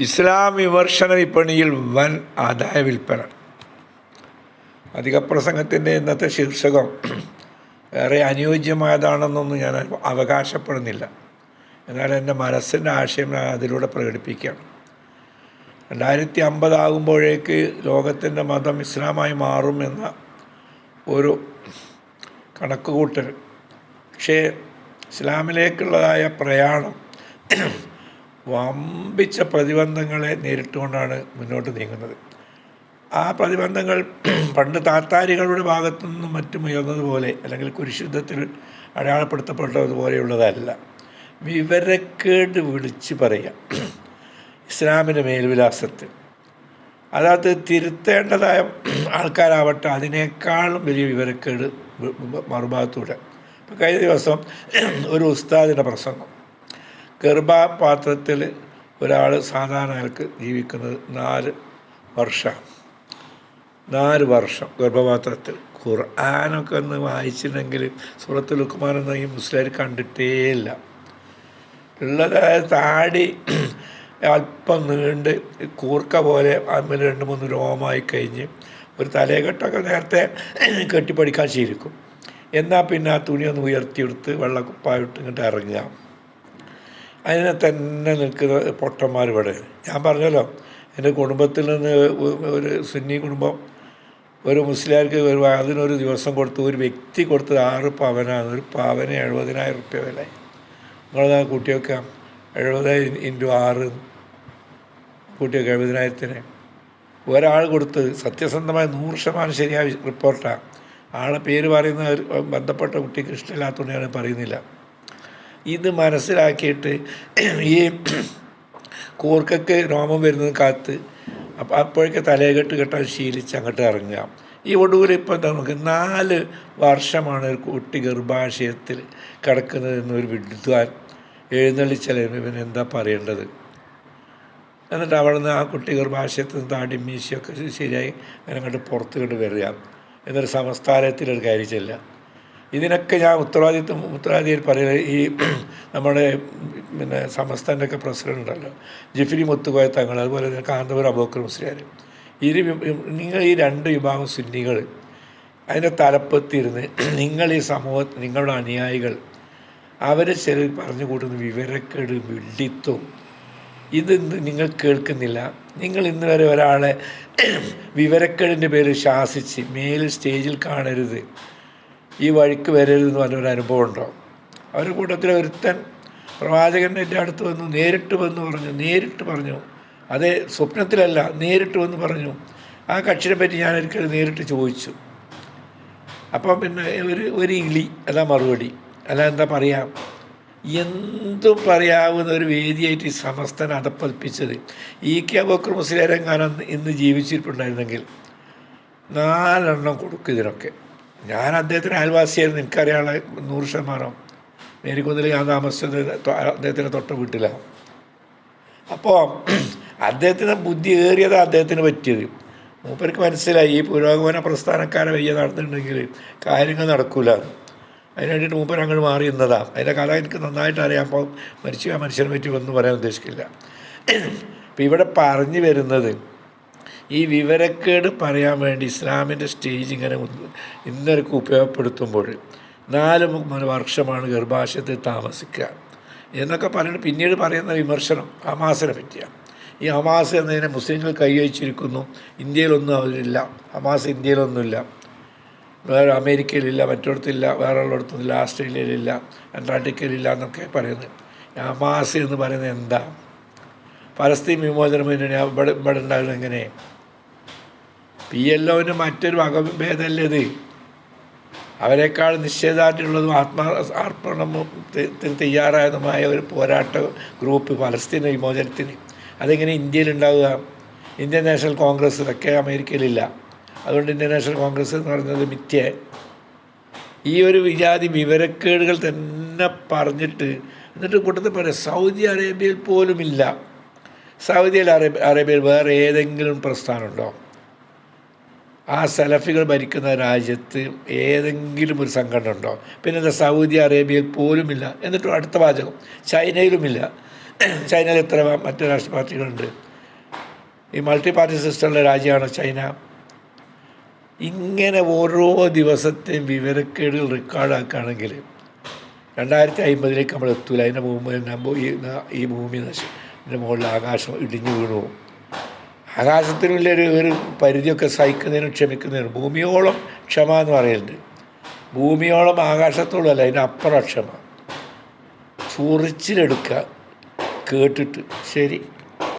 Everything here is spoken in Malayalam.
ഇസ്ലാം വിമർശന വിപണിയിൽ വൻ ആദായ വിൽപ്പന. അധിക പ്രസംഗത്തിന്റെ ഇന്നത്തെ ശീർഷകം ഏറെ അനുയോജ്യമായതാണെന്നൊന്നും ഞാൻ അവകാശപ്പെടുന്നില്ല. എന്നാൽ എന്റെ മനസ്സിന്റെ ആശയം ഞാൻ അതിലൂടെ പ്രകടിപ്പിക്കുകയാണ്. രണ്ടായിരത്തി അമ്പതാകുമ്പോഴേക്ക് ലോകത്തിന്റെ മതം ഇസ്ലാമായി മാറുമെന്ന ഒരു കണക്കുകൂട്ടൽ. പക്ഷേ ഇസ്ലാമിലേക്കുള്ളതായ പ്രയാണം വമ്പിച്ച പ്രതിബന്ധങ്ങളെ നേരിട്ടുകൊണ്ടാണ് മുന്നോട്ട് നീങ്ങുന്നത്. ആ പ്രതിബന്ധങ്ങൾ പണ്ട് താത്താരികളുടെ ഭാഗത്തു നിന്നും മറ്റും ഉയർന്നതുപോലെ അല്ലെങ്കിൽ കുരിശുദ്ധത്തിൽ അടയാളപ്പെടുത്തപ്പെട്ടതുപോലെയുള്ളതല്ല. വിവരക്കേട് വിളിച്ച് പറയുക. ഇസ്ലാമിന്റെ മേൽവിലാസത്തിൽ. അതായത് തിരുത്തേണ്ടതായ ആൾക്കാരാവട്ടെ അതിനേക്കാളും വലിയ വിവരക്കേട് മറുഭാഗത്തൂടെ. ഇപ്പോൾ കഴിഞ്ഞ ദിവസം ഒരു ഉസ്താദിന്റെ പ്രസംഗം. ഗർഭപാത്രത്തിൽ ഒരാൾ സാധാരണ ആൾക്ക് ജീവിക്കുന്നത് നാല് വർഷം നാല് വർഷം ഗർഭപാത്രത്തിൽ. ഖുർആാനൊക്കെ ഒന്ന് വായിച്ചിട്ടുണ്ടെങ്കിൽ സുഹൃത്ത് ലുക്മാനൊന്നും ഈ മുസ്ലിം കണ്ടിട്ടേയില്ല ഉള്ളതായ താടി അല്പം നീണ്ട് കൂർക്ക പോലെ അതിൽ രണ്ട് മൂന്ന് രോമമായി കഴിഞ്ഞ് ഒരു തലയെക്കെട്ടൊക്കെ നേരത്തെ കെട്ടിപ്പടിക്കാൻ ശീലിക്കും. എന്നാൽ പിന്നെ ആ തുണിയൊന്ന് ഉയർത്തിയെടുത്ത് വെള്ളക്കുപ്പായിട്ട് ഇങ്ങോട്ട് ഇറങ്ങുക. അതിനെ തന്നെ നിൽക്കുന്ന പൊട്ടന്മാർ ഇവിടെ ഞാൻ പറഞ്ഞല്ലോ എന്റെ കുടുംബത്തിൽ നിന്ന് ഒരു സുന്നി കുടുംബം ഒരു മുസ്ലിംകാർക്ക് ഒരു അതിനൊരു ദിവസം കൊടുത്ത് ഒരു വ്യക്തി കൊടുത്തത് ആറ് പവനാണ്. ഒരു പവന് എഴുപതിനായിരം റുപ്യ വില. നിങ്ങളത് കുട്ടിയൊക്കെ എഴുപത് ഇന്റു ആറ് കുട്ടിയൊക്കെ എഴുപതിനായിരത്തിന്. ഒരാൾ കൊടുത്ത് സത്യസന്ധമായ നൂറ് ശതമാനം ശരിയായ റിപ്പോർട്ടാണ് ആളെ പേര് പറയുന്ന ബന്ധപ്പെട്ട കുട്ടിക്ക് ഇഷ്ടമില്ലാത്തതുകൊണ്ട് ഞാൻ പറയുന്നില്ല. ഇത് മനസ്സിലാക്കിയിട്ട് ഈ കൂർക്കക്ക് രോമം വരുന്നത് കാത്ത് അപ്പം അപ്പോഴേക്ക് തലയെക്കെട്ട് കെട്ടാൻ ശീലിച്ച് അങ്ങോട്ട് ഇറങ്ങുക. ഈ ഒടുവിൽ ഇപ്പം നമുക്ക് നാല് വർഷമാണ് ഒരു കുട്ടി ഗർഭാശയത്തിൽ കിടക്കുന്നത് എന്നൊരു വിദ്വാൻ എഴുന്നള്ളിച്ചാൽ ഇവൻ എന്താ പറയേണ്ടത്? എന്നിട്ട് അവിടെ നിന്ന് ആ കുട്ടി ഗർഭാശയത്തിൽ നിന്ന് താടി മീശയൊക്കെ ശരിയായി അങ്ങനെ അങ്ങോട്ട് പുറത്ത് കൊണ്ട് വരിക. എന്നൊരു സംസ്ഥാനത്തിലൊരു കാര്യം ചെല്ലുക ഇതിനൊക്കെ ഞാൻ ഉത്തരവാദിത്വം ഉത്തരവാദിയിൽ പറയുന്നത് ഈ നമ്മുടെ പിന്നെ സമസ്തന്റെ ഒക്കെ പ്രസിഡന്റ് ഉണ്ടല്ലോ. ജിഫിലി മുത്തുകോയ തങ്ങൾ അതുപോലെ തന്നെ കാന്തപുരം അബോക്കർ മുസ്ലിയാർ. ഇരു നിങ്ങൾ ഈ രണ്ട് വിഭാഗം സുന്നികൾ അതിന്റെ തലപ്പത്തിരുന്ന് നിങ്ങൾ ഈ സമൂഹത്തിൽ നിങ്ങളുടെ അനുയായികൾ അവരെ ചിലർ പറഞ്ഞു കൂട്ടുന്ന വിവരക്കേട് വിഡിത്വം ഇത് നിങ്ങൾ കേൾക്കുന്നില്ല. നിങ്ങൾ ഇന്ന് വരെ ഒരാളെ വിവരക്കേടിന്റെ പേര് ശാസിച്ച് മേലിൽ സ്റ്റേജിൽ കാണരുത്. ഈ വഴിക്ക് വരരുതെന്ന് പറഞ്ഞൊരു അനുഭവം ഉണ്ടോ അവരുടെ കൂട്ടത്തിൽ ഒരുത്തൻ പ്രവാചകൻ എന്റെ അടുത്ത് വന്നു നേരിട്ട് വന്ന് പറഞ്ഞു നേരിട്ട് പറഞ്ഞു. അതേ സ്വപ്നത്തിലല്ല നേരിട്ട് വന്ന് പറഞ്ഞു. ആ കക്ഷിനെ പറ്റി ഞാൻ ഒരിക്കൽ നേരിട്ട് ചോദിച്ചു. അപ്പം പിന്നെ ഒരു ഒരു ഇളി അതാ മറുപടി. അല്ല എന്താ പറയാം? എന്തും പറയാവുന്ന ഒരു വേദിയായിട്ട് ഈ സമസ്തൻ അതപ്പതിപ്പിച്ചത് ഈ കെ ബക്കർ മുസ്ലിം രംഗാനന്ദ് ഇന്ന് ജീവിച്ചിട്ടുണ്ടായിരുന്നെങ്കിൽ നാലെണ്ണം കൊടുക്കും ഇതിനൊക്കെ. ഞാൻ അദ്ദേഹത്തിന് അയൽവാസിയായിരുന്നു. എനിക്കറിയാളെ നൂറ് ശതമാനം. മേരിക്കുന്നിൽ ഞാൻ താമസിച്ചത് അദ്ദേഹത്തിന്റെ തൊട്ട വീട്ടിലാണ് അപ്പോൾ അദ്ദേഹത്തിന് ബുദ്ധി ഏറിയത് അദ്ദേഹത്തിന് പറ്റിയത്. മൂപ്പർക്ക് മനസ്സിലായി ഈ പുരോഗമന പ്രസ്ഥാനക്കാരെ വയ്യ നടന്നിട്ടുണ്ടെങ്കിൽ കാര്യങ്ങൾ നടക്കൂല. അതിന് വേണ്ടിയിട്ട് മൂപ്പർ അങ്ങോട്ട് മാറി നിന്നതാണ് അതിന്റെ കഥ എനിക്ക് നന്നായിട്ട് അറിയാം. അപ്പോൾ മരിച്ചു ആ മനുഷ്യനെ പറ്റി ഒന്നും പറയാൻ ഉദ്ദേശിക്കില്ല. ഇപ്പം ഇവിടെ പറഞ്ഞു വരുന്നത് ഈ വിവരക്കേട് പറയാൻ വേണ്ടി ഇസ്ലാമിന്റെ സ്റ്റേജ് ഇങ്ങനെ ഇന്നൊക്കെ ഉപയോഗപ്പെടുത്തുമ്പോൾ നാല് വർഷമാണ് ഗർഭാശയത്തിൽ താമസിക്കുക. എന്നൊക്കെ പറഞ്ഞിട്ട് പിന്നീട് പറയുന്ന വിമർശനം ഹമാസിനെ പറ്റിയാണ് ഈ ഹമാസ് എന്നതിനെ മുസ്ലിങ്ങൾ കൈവച്ചിരിക്കുന്നു ഇന്ത്യയിലൊന്നും അവരില്ല. ഹമാസ് ഇന്ത്യയിലൊന്നുമില്ല. വേറെ അമേരിക്കയിലില്ല മറ്റിടത്തില്ല വേറെ ഉള്ളിടത്തൊന്നുമില്ല ആസ്ട്രേലിയയിലില്ല അന്റാർട്ടിക്കയിലില്ല എന്നൊക്കെ പറയുന്നത്. ഹമാസ് എന്ന് പറയുന്നത് എന്താ? പലസ്തീൻ വിമോചനം ഇവിടെ ഇവിടെ ഉണ്ടാകുന്നത് എങ്ങനെ? പി എൽ ഒന് മറ്റൊരു വകഭേദമല്ലത്. അവരെക്കാൾ നിശ്ചയദാർഢ്യമുള്ളതും ആത്മാ അർപ്പണത്തിന് തയ്യാറായതുമായ ഒരു പോരാട്ട ഗ്രൂപ്പ് പലസ്തീൻ വിമോചനത്തിന്. അതെങ്ങനെ ഇന്ത്യയിൽ ഉണ്ടാവുക. ഇന്ത്യൻ നാഷണൽ കോൺഗ്രസ് ഇതൊക്കെ അമേരിക്കയിലില്ല. അതുകൊണ്ട് ഇന്ത്യൻ നാഷണൽ കോൺഗ്രസ് എന്ന് പറയുന്നത് മിഥ്യ. ഈ ഒരു വിജാതി വിവരക്കേടുകൾ തന്നെ പറഞ്ഞിട്ട് എന്നിട്ട് കൂട്ടത്തിൽ പറയാം സൗദി അറേബ്യയിൽ പോലുമില്ല. സൗദി അറേബ്യ അറേബ്യയിൽ വേറെ ഏതെങ്കിലും പ്രസ്ഥാനമുണ്ടോ? ആ സലഫികൾ ഭരിക്കുന്ന രാജ്യത്ത് ഏതെങ്കിലും ഒരു സംഘടന ഉണ്ടോ? പിന്നെ എന്താ സൗദി അറേബ്യയിൽ പോലുമില്ല. എന്നിട്ടും അടുത്ത വാചകം. ചൈനയിലുമില്ല. ചൈനയിൽ എത്ര മറ്റു രാഷ്ട്രീയ പാർട്ടികളുണ്ട് ഈ മൾട്ടി പാർട്ടി സിസ്റ്റമുള്ള രാജ്യമാണ് ചൈന. ഇങ്ങനെ ഓരോ ദിവസത്തെയും വിവരക്കേടുകൾ റെക്കോർഡാക്കുകയാണെങ്കിൽ രണ്ടായിരത്തി അമ്പതിലേക്ക് നമ്മൾ എത്തൂല. അതിന്റെ ഈ ഈ ഭൂമി നശി ഇതിന്റെ മുകളിൽ ആകാശം ഇടിഞ്ഞു വീണു. പോകും ആകാശത്തിനുള്ള ഒരു പരിധിയൊക്കെ സഹിക്കുന്നതിനും ക്ഷമിക്കുന്നതിനും ഭൂമിയോളം ക്ഷമ എന്ന് പറയുന്നുണ്ട് ഭൂമിയോളം ആകാശത്തോളം അല്ല അതിന്റെ അപ്പുറം ക്ഷമ. ചൊറിച്ചിലെടുക്കുക കേട്ടിട്ട് ശരി.